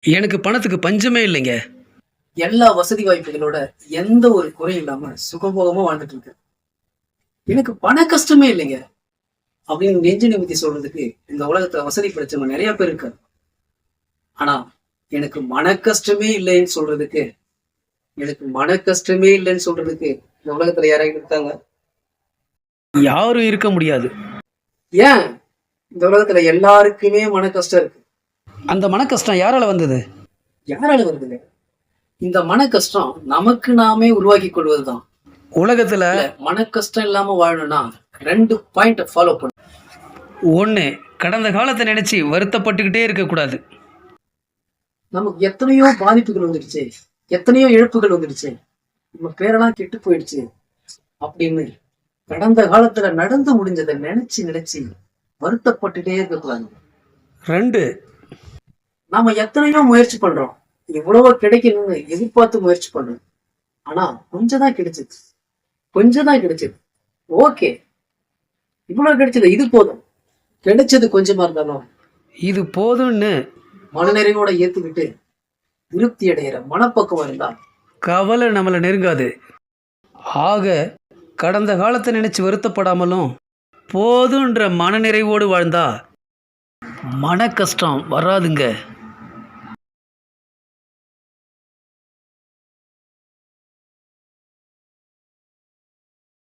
எனக்கு பணத்துக்கு பஞ்சமே இல்லைங்க. எல்லா வசதி வாய்ப்புகளோட எந்த ஒரு குறையும் இல்லாம சுகபோகமா வாழ்ந்துட்டு இருக்கேன். எனக்கு பண கஷ்டமே இல்லைங்க. அப்படின்னு நெஞ்சு நிமித்தி சொல்றதுக்கு இந்த உலகத்துல வசதி படைச்சவங்க நிறைய பேர் இருக்காங்க. ஆனா எனக்கு மன கஷ்டமே இல்லைன்னு சொல்றதுக்கு எனக்கு மன கஷ்டமே இல்லைன்னு சொல்றதுக்கு இந்த உலகத்துல யாராவது இருக்காங்க? யாரும் இருக்க முடியாது. ஏன்? இந்த உலகத்துல எல்லாருக்குமே மன கஷ்டம் இருக்கு. அந்த மன கஷ்டம் யாரால வந்தது? யாரால வருதுங்க இந்த மன கஷ்டம் நமக்கு நாமே உருவாக்கி கொள்வதுதான். உலகத்துல இல்ல, மன கஷ்டம் இல்லாம வாழணும்னா ரெண்டு பாயிண்ட் ஃபாலோ பண்ணணும் ஒண்ணு கடந்த காலத்தை நினைச்சு வருத்தப்பட்டுக்கிட்டே இருக்கக்கூடாது. நமக்கு எத்தனையோ பாதிப்புகள் வந்துடுச்சு. எத்தனையோ இழப்புகள் வந்துடுச்சு. நம்ம பேரெல்லாம் கெட்டு போயிடுச்சு. அப்படின்னு கடந்த காலத்துல நடந்து முடிஞ்சதை நினைச்சு நினைச்சு வருத்தப்பட்டுட்டே இருக்கக்கூடாது. ரெண்டு நாம எத்தனையோ முயற்சி பண்றோம். இவ்வளவோ கிடைக்கணும்னு எதிர்பார்த்து முயற்சி பண்றோம். ஆனா கொஞ்சம் தான் கிடைச்சது. கொஞ்சம் தான் கிடைச்சது. ஓகே. இவ்வளவு கிடைச்சது. இது போதும். கிடைச்சது கொஞ்சமா இருந்தாலும் இது போதும்னு மனநிறைவோட ஏத்துக்கிட்டு திருப்தி அடைகிற மனப்பக்குவம் இருந்தா கவலை நம்மளை நெருங்காது. ஆக கடந்த காலத்தை நினைச்சு வருத்தப்படாமலும் போதுன்ற மனநிறைவோடு வாழ்ந்தா மன கஷ்டம் வராதுங்க.